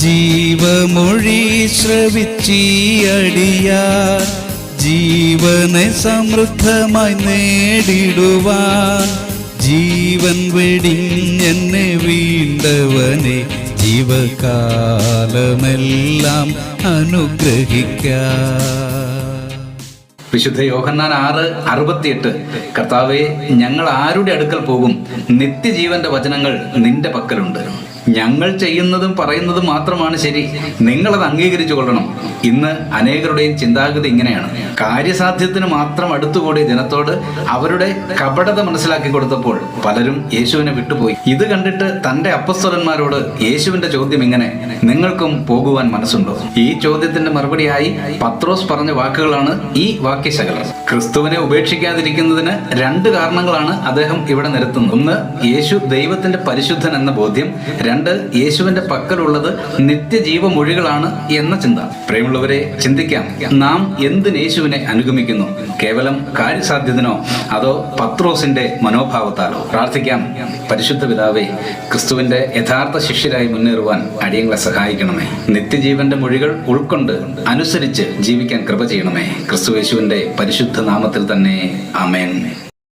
ജീവമൊഴി ശ്രവിച്ചീയടിയാർ ജീവനെ സമൃദ്ധമായി നേടിടുവാൻ ജീവൻ വെടിഞ്ഞെന്നെ വീണ്ടവനെ ജീവകാലമെല്ലാം അനുഗ്രഹിക്കാം വിശുദ്ധ യോഹന്നാൻ ആറ് അറുപത്തിയെട്ട് കർത്താവെ ഞങ്ങൾ ആരുടെ അടുക്കൽ പോകും? നിത്യജീവന്റെ വചനങ്ങൾ നിന്റെ പക്കലുണ്ട്. ഞങ്ങൾ ചെയ്യുന്നതും പറയുന്നതും മാത്രമാണ് ശരി. നിങ്ങളത് അംഗീകരിച്ചു കൊള്ളണം. ഇന്ന് അനേകരുടെയും ചിന്താഗതി ഇങ്ങനെയാണ്. കാര്യസാധ്യത്തിന് മാത്രം അടുത്തുകൂടിയ ജനത്തോട് അവരുടെ കപടത മനസ്സിലാക്കി കൊടുത്തപ്പോൾ പലരും യേശുവിനെ വിട്ടുപോയി. ഇത് കണ്ടിട്ട് തന്റെ അപ്പസ്വലന്മാരോട് യേശുവിന്റെ ചോദ്യം ഇങ്ങനെ നിങ്ങൾക്കും പോകുവാൻ മനസ്സുണ്ടോ? ഈ ചോദ്യത്തിന്റെ മറുപടിയായി പത്രോസ് പറഞ്ഞ വാക്കുകളാണ് ഈ വാക്യശകലം. ക്രിസ്തുവിനെ ഉപേക്ഷിക്കാതിരിക്കുന്നതിന് രണ്ട് കാരണങ്ങളാണ് അദ്ദേഹം ഇവിടെ നിരത്തുന്നത്. ഒന്ന് യേശു ദൈവത്തിന്റെ പരിശുദ്ധൻ എന്ന ബോധ്യം. യേശുവിന്റെ പക്കലുള്ളത് നിത്യജീവ മൊഴികളാണ് എന്ന ചിന്ത. പ്രേമുള്ളവരെ ചിന്തിക്കാം. നാം എന്തിന് യേശുവിനെ അനുഗമിക്കുന്നു? കേവലം കാര്യസാധ്യതനോ? അതോ പത്രോസിന്റെ മനോഭാവത്താലോ? പ്രാർത്ഥിക്കാം. പരിശുദ്ധ പിതാവേ ക്രിസ്തുവിന്റെ യഥാർത്ഥ ശിഷ്യരായി മുന്നേറുവാൻ അടിയങ്ങളെ സഹായിക്കണമേ. നിത്യജീവന്റെ മൊഴികൾ ഉൾക്കൊണ്ട് അനുസരിച്ച് ജീവിക്കാൻ കൃപ ചെയ്യണമേ. ക്രിസ്തു യേശുവിന്റെ പരിശുദ്ധ നാമത്തിൽ തന്നെ. അമേൻ